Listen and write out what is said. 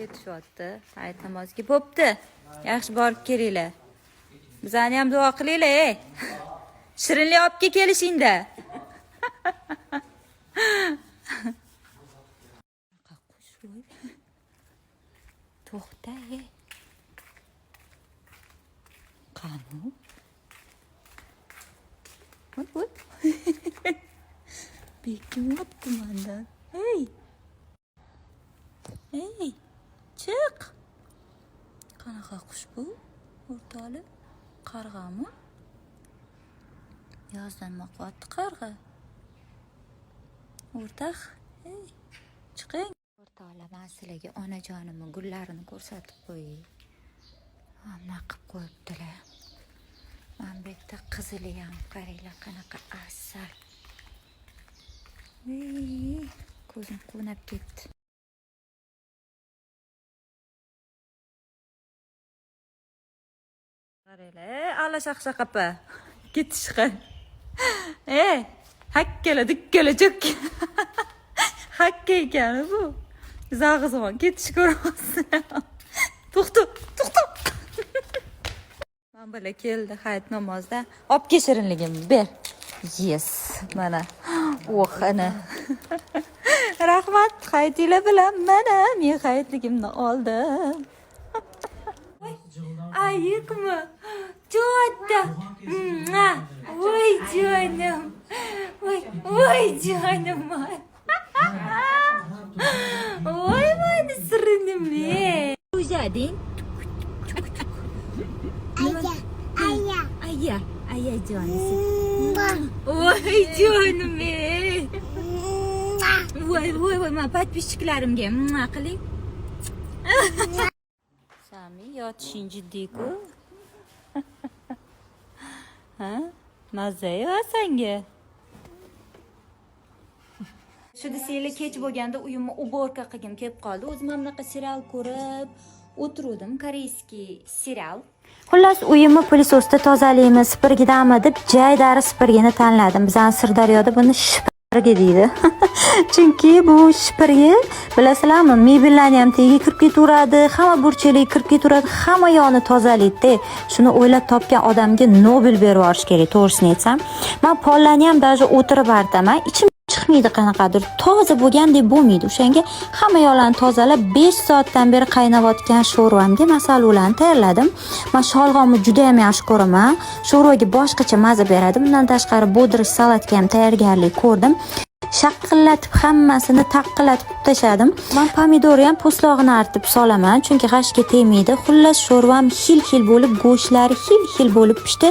ketishyapti. Hayit namoziga bo'pti. Yaxshi borib kelinglar. Bizani ham duo qilinglar ey. Shirinlik olib kel kelishingda. To'xta ey. Qani voy voy bekinyapti mandan. Hey hey chiq. Qanaqa qush bu o'rtoli qarg'ami? Yozdan nima qarg'a. O'rtaq hey chiqing. O'rtoqlar man sizlarga onajonimni gullarini ko'rsatib qo'yay. Mana qilib qo'yibdilar. Mana bu yerda qizili ham qaranglar qanaqa asal. Ey, ko'zim quvnab ketdi. Qaranglar ala alla shaqshaqa apa ketishgan ey eh, hakkala dukkala cho'kka hakka ekan bu. Zag'izg'on ketish ko'ryapsizlar to'xta to'xta man keldi hayit namozda. Olib kel shirinligimni ber. Yes mana. Oh ana. Rahmat hayitinglar bilan mana. Men hayitligimni oldim. Ayiqmi Çoğatta Vay canım Vay, vay canım Vay bana sırrınım be Uzadın Aya, aya. Aya Aya canısı Mwah, Vay canım be mwah. Voy voy voy man подписчиklarimga mua qiling. Sami yotishing jiddiy-ku. ha? Mazza-yu sanga. Shu desanglar kech bo'lganda uyimni уборка qilgim kelib qoldi. O'zim ham bunaqa serial ko'rib o'tiruvdim, koreyskiy serial. Xullas, uyimni plisosda tozalaymiz, spirgidami deb jaydari spirgini tanladim. Bizani Sirdaryoda buni shipirgi deydi. Chunki bu shipirgi, bilasizlarmi, mebellarni ham tagiga kirib ketaveradi, hamma burchaklarga kirib ketaveradi, hamma yoqni tozalaydi. Shuni o'ylab topgan odamga Nobel berib yuborish kerak, to'g'risini aytsam. Men pollarni ham даже o'tirib artaman. Ichim chiqmaydi qanaqadir toza bo'lgandek bo'lmaydi o'shanga hamma yoqlarni tozalab 5 soatdan beri qaynayotgan sho'rvamga masaluvlarni tayyorladim man sholg'omni juda ham yaxshi ko'raman sho'rvaga boshqacha maza beradi bundan tashqari bo'dirish salatga ham tayyorgarlik ko'rdim shaqillatib hammasini taqillatib tashladim. Man pomidorni ham po'stlog'ini artib solaman chunki g'ashga tegmaydi. Xullas sho'rvam xil xil bo'lib go'shtlari xil xil bo'lib pishdi.